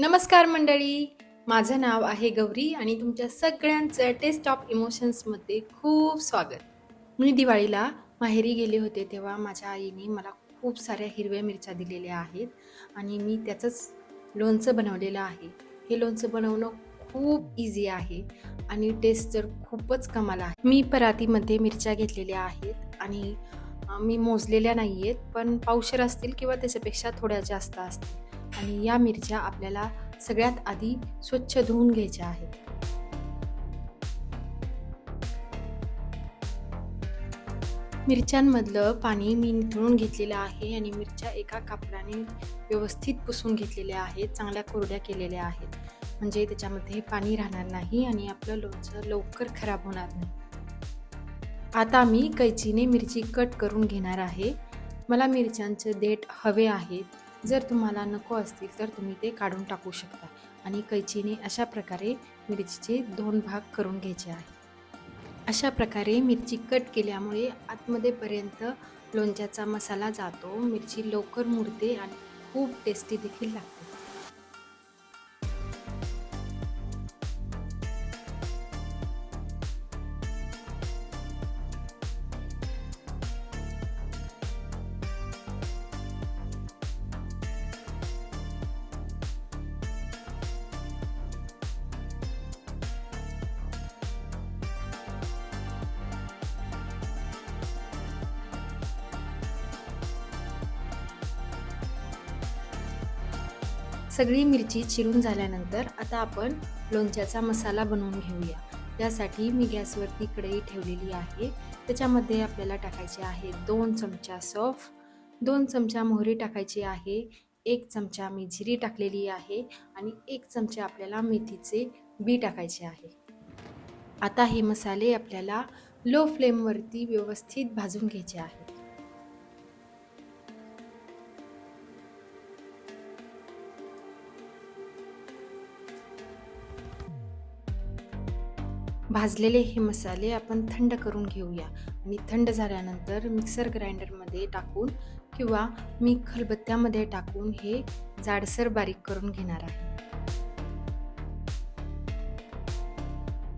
नमस्कार मंडळी. माझं नाव आहे गौरी आणि तुमच्या सगळ्यांचं टेस्ट ऑफ इमोशन्समध्ये खूप स्वागत. मी दिवाळीला माहेरी गेले होते तेव्हा माझ्या आईने मला खूप साऱ्या हिरव्या मिरच्या दिलेल्या आहेत आणि मी त्याचंच लोणचं बनवलेलं आहे. हे लोणचं बनवणं खूप इझी आहे आणि टेस्ट तर खूपच कमाल आहे. मी परातीमध्ये मिरच्या घेतलेल्या आहेत आणि मी मोजलेल्या नाही आहेत पण पावशर असतील किंवा त्याच्यापेक्षा थोड्या जास्त असतील. आणि या मिरच्या आपल्याला सगळ्यात आधी स्वच्छ धुवून घ्यायच्या आहेत. मिरच्यांमधलं पाणी मी निथळून घेतलेलं आहे आणि मिरच्या एका कापडाने व्यवस्थित पुसून घेतलेल्या आहेत चांगल्या कोरड्या केलेल्या आहेत. म्हणजे त्याच्यामध्ये पाणी राहणार नाही आणि आपलं लोणचं लवकर खराब होणार नाही. आता मी कैचीने मिरची कट करून घेणार आहे. मला मिरच्यांचे देठ हवे आहेत. जर तुम्हाला नको असतील तर तुम्ही ते काढून टाकू शकता. आणि कैचीने अशा प्रकारे मिरचीचे दोन भाग करून घ्यायचे आहे. अशा प्रकारे मिरची कट केल्यामुळे आतमध्येपर्यंत लोणच्याचा मसाला जातो. मिरची लवकर मुरते आणि खूप टेस्टी देखील लागते. सगळी मिरची चिरून झाल्यानंतर आता आपण लोणच्याचा मसाला बनवून घेऊया. त्यासाठी मी गॅसवरती कढई ठेवलेली आहे. त्याच्यामध्ये आपल्याला टाकायचे आहे दोन चमचा सॉफ दोन चमचा मोहरी टाकायची आहे एक चमचा मी जिरी टाकलेली आहे आणि एक चमचा आपल्याला मेथीचे बी टाकायचे आहे. आता हे मसाले आपल्याला लो फ्लेमवरती व्यवस्थित भाजून घ्यायचे आहेत भाजलेले हे मसाले आपण थंड करून घेऊया. आणि थंड झाल्यानंतर मिक्सर ग्राइंडरमध्ये टाकून किंवा मी खलबत्त्यामध्ये टाकून हे जाडसर बारीक करून घेणार आहे.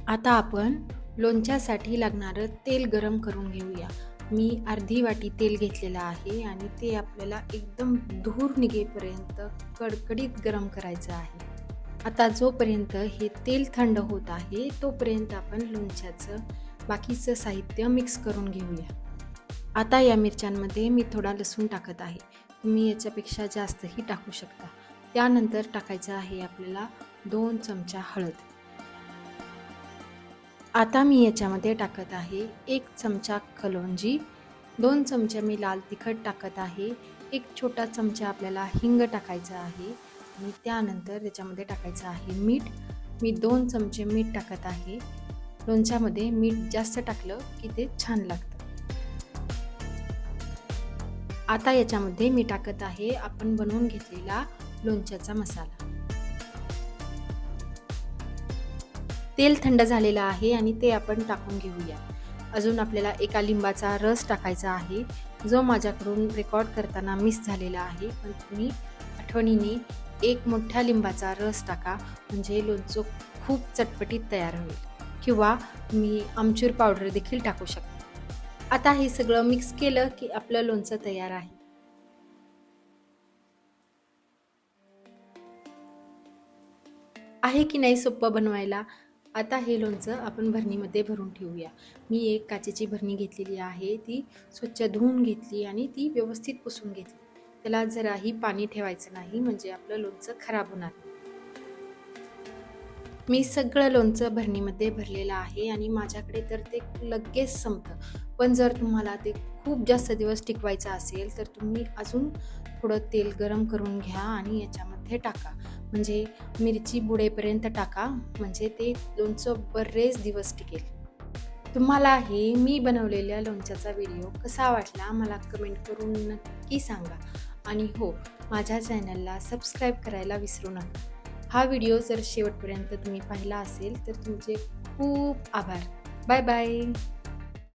आता आपण लोणच्यासाठी लागणारं तेल गरम करून घेऊया. मी अर्धी वाटी तेल घेतलेलं आहे आणि ते आपल्याला एकदम धूर निघेपर्यंत कडकडीत गरम करायचं आहे. आता जोपर्यंत हे तेल थंड होत आहे तोपर्यंत आपण लोणच्याचं बाकीचं साहित्य मिक्स करून घेऊया. आता या मिरच्यांमध्ये मी थोडा लसूण टाकत आहे. तुम्ही याच्यापेक्षा जास्तही टाकू शकता. त्यानंतर टाकायचं आहे आपल्याला दोन चमचा हळद. आता मी याच्यामध्ये टाकत आहे एक चमचा कलोंजी दोन चमचे मी लाल तिखट टाकत आहे एक छोटा चमचा आपल्याला हिंग टाकायचा आहे. आणि त्यानंतर त्याच्यामध्ये टाकायचं आहे मीठ. मी दोन चमचे मीठ टाकत आहे. लोणच्यामध्ये मीठ जास्त टाकलं की ते छान लागतं. आता याच्यामध्ये मी टाकत आहे आपण बनवून घेतलेला लोणच्याचा मसाला. तेल थंड झालेलं आहे आणि ते आपण टाकून घेऊया. अजून आपल्याला एका लिंबाचा रस टाकायचा आहे. जो माझ्याकडून रेकॉर्ड करताना मिस झालेला आहे. पण तुम्ही आठवणीने एक मोठ्या लिंबाचा रस टाका म्हणजे लोणचं खूप चटपटीत तयार होईल. किंवा मी आमचूर पावडर देखील टाकू शकते. आता हे सगळं मिक्स केलं की आपलं लोणचं तयार आहे. आहे की नाही सोपं बनवायला? आता हे लोणचं आपण भरणीमध्ये भरून ठेवूया. मी एक काचेची भरणी घेतलेली आहे ती स्वच्छ धुवून घेतली आणि ती व्यवस्थित पुसून घेतली. त्याला जराही पाणी ठेवायचं नाही म्हणजे आपलं लोणचं खराब होणार. मी सगळं लोणचं भरणीमध्ये भरलेलं आहे आणि माझ्याकडे तर ते लगेच संपतं. पण जर तुम्हाला ते खूप जास्त दिवस टिकवायचं असेल तर तुम्ही अजून थोडं तेल गरम करून घ्या आणि याच्यामध्ये टाका. म्हणजे मिरची बुडेपर्यंत टाका म्हणजे ते लोणचं बरेच दिवस टिकेल. तुम्हाला हे मी बनवलेल्या लोणच्याचा व्हिडिओ कसा वाटला मला कमेंट करून नक्की सांगा. आणि हो माझ्या चॅनलला सबस्क्राईब करायला विसरू नका. हा व्हिडिओ जर शेवटपर्यंत तुम्ही पाहिला असेल तर तुमचे खूप आभार. Bye bye.